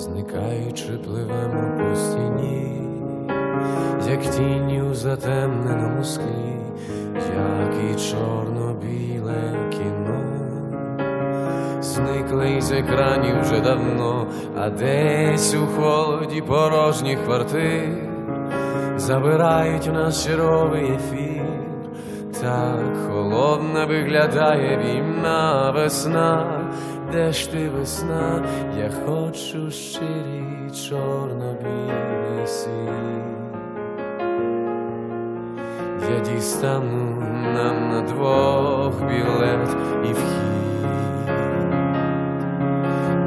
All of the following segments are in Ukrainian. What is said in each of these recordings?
зникаючи, пливемо по стіні, як тіні у затемненому склі, як і чорно-біле кіно, зникли із екранів вже давно, а десь у холоді порожніх квартир забирають у нас черговий ефір. Так холодна виглядає війна весна, де ж ти весна, я хочу щирий чорно-білий світ. Я дістану нам на двох білет і вхід.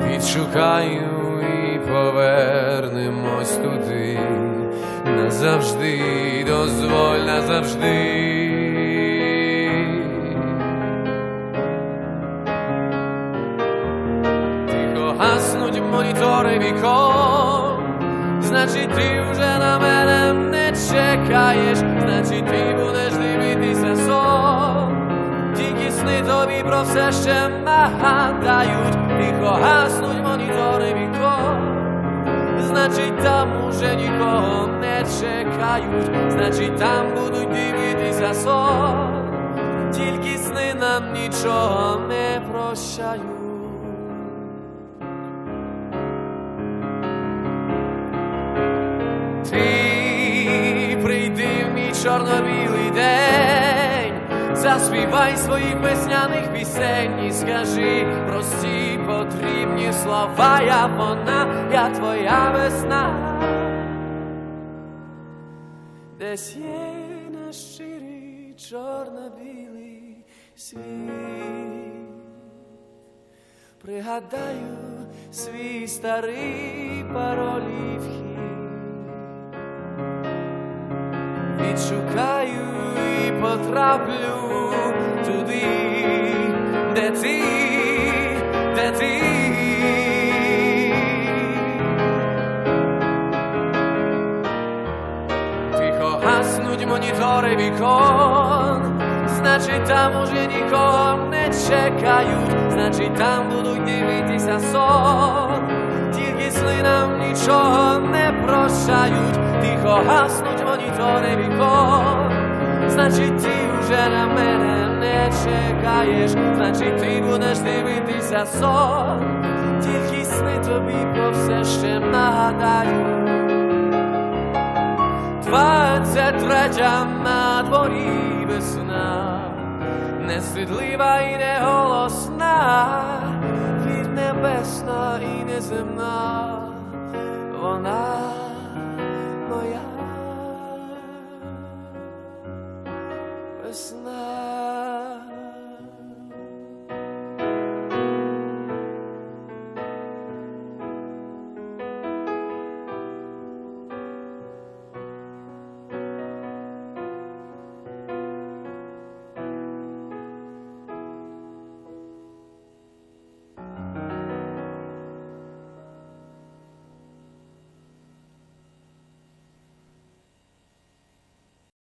Відшукаю і повернемось туди. Назавжди дозволь назавжди. Гаснуть монітори вікон. Значить, ти вже на мене не чекаєш, значить, ти будеш дивитися сон. Тільки сни тобі про все ще нагадають, тихо гаснуть монітори вікон. Значить, там уже нікого не чекають, значить, там будуть дивитися сон. Тільки сни нам нічого не прощають. Чорно-білий день, заспівай своїх весняних пісень і скажи прості потрібні слова, я вона, я твоя весна. Десь є наш щирий чорно-білий світ. Пригадаю свій старий пароль і вхід. Відшукаю і потраплю туди, де ти, де ти. Тихо гаснуть монітори вікон, значить там уже нікого не чекають, значить там будуть дивитися сон, тільки нам нічого не прощають, тихо гаснуть монітори вікон, значить ти вже на мене не чекаєш, значить ти будеш дивитися сон, тільки сни тобі про все ще нагадають. Двадцять третя на дворі весна, несвітлива і не голосна, від небесна і неземна, вона моя весна.